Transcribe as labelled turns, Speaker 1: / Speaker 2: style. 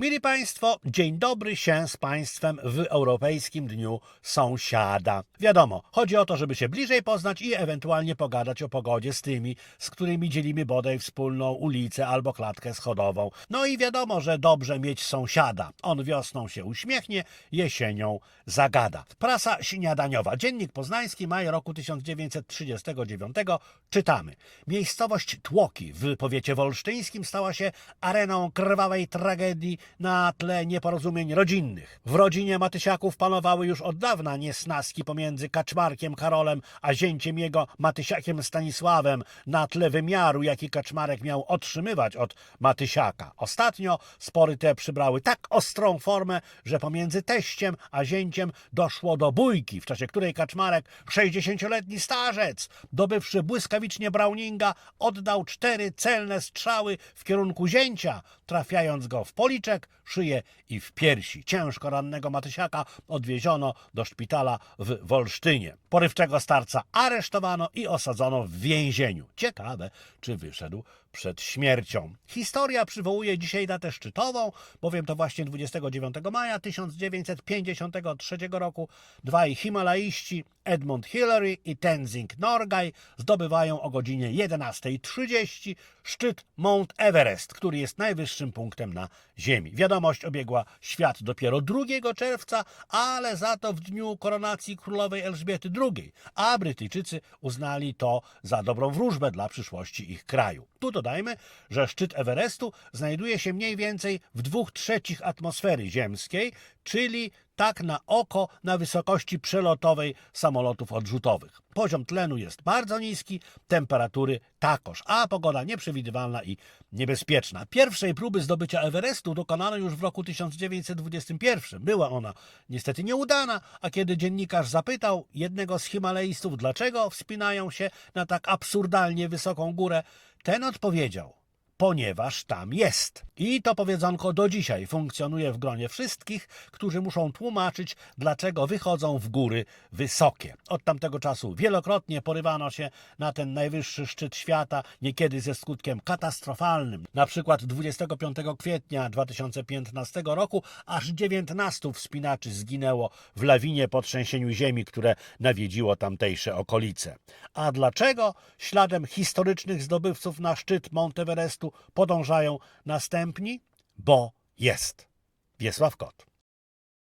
Speaker 1: Mili Państwo, dzień dobry się z Państwem w Europejskim Dniu Sąsiada. Wiadomo, chodzi o to, żeby się bliżej poznać i ewentualnie pogadać o pogodzie z tymi, z którymi dzielimy bodaj wspólną ulicę albo klatkę schodową. No i wiadomo, że dobrze mieć sąsiada. On wiosną się uśmiechnie, jesienią zagada. Prasa śniadaniowa. Dziennik Poznański, maj roku 1939. Czytamy. Miejscowość Tłoki w powiecie wolsztyńskim stała się areną krwawej tragedii na tle nieporozumień rodzinnych. W rodzinie Matysiaków panowały już od dawna niesnaski pomiędzy Kaczmarkiem Karolem a zięciem jego Matysiakiem Stanisławem na tle wymiaru, jaki Kaczmarek miał otrzymywać od Matysiaka. Ostatnio spory te przybrały tak ostrą formę, że pomiędzy teściem a zięciem doszło do bójki, w czasie której Kaczmarek, 60-letni starzec, dobywszy błyskawicznie Browninga, oddał cztery celne strzały w kierunku zięcia, trafiając go w policzek, szyję i w piersi. Ciężko rannego Matysiaka odwieziono do szpitala w Wolsztynie. Porywczego starca aresztowano i osadzono w więzieniu. Ciekawe, czy wyszedł przed śmiercią. Historia przywołuje dzisiaj datę szczytową, bowiem to właśnie 29 maja 1953 roku dwaj himalaiści Edmund Hillary i Tenzing Norgay zdobywają o godzinie 11.30 szczyt Mount Everest, który jest najwyższym punktem na Ziemi. Wiadomość obiegła świat dopiero 2 czerwca, ale za to w dniu koronacji królowej Elżbiety II, a Brytyjczycy uznali to za dobrą wróżbę dla przyszłości ich kraju. Tu dodajmy, że szczyt Everestu znajduje się mniej więcej w dwóch trzecich atmosfery ziemskiej, czyli tak na oko na wysokości przelotowej samolotów odrzutowych. Poziom tlenu jest bardzo niski, temperatury takoż, a pogoda nieprzewidywalna i niebezpieczna. Pierwszej próby zdobycia Everestu dokonano już w roku 1921. Była ona niestety nieudana, a kiedy dziennikarz zapytał jednego z Himalajstów, dlaczego wspinają się na tak absurdalnie wysoką górę, ten odpowiedział: ponieważ tam jest. I to powiedzonko do dzisiaj funkcjonuje w gronie wszystkich, którzy muszą tłumaczyć, dlaczego wychodzą w góry wysokie. Od tamtego czasu wielokrotnie porywano się na ten najwyższy szczyt świata, niekiedy ze skutkiem katastrofalnym. Na przykład 25 kwietnia 2015 roku aż 19 wspinaczy zginęło w lawinie po trzęsieniu ziemi, które nawiedziło tamtejsze okolice. A dlaczego śladem historycznych zdobywców na szczyt Monteverestu podążają następni? Bo jest. Wiesław Kot.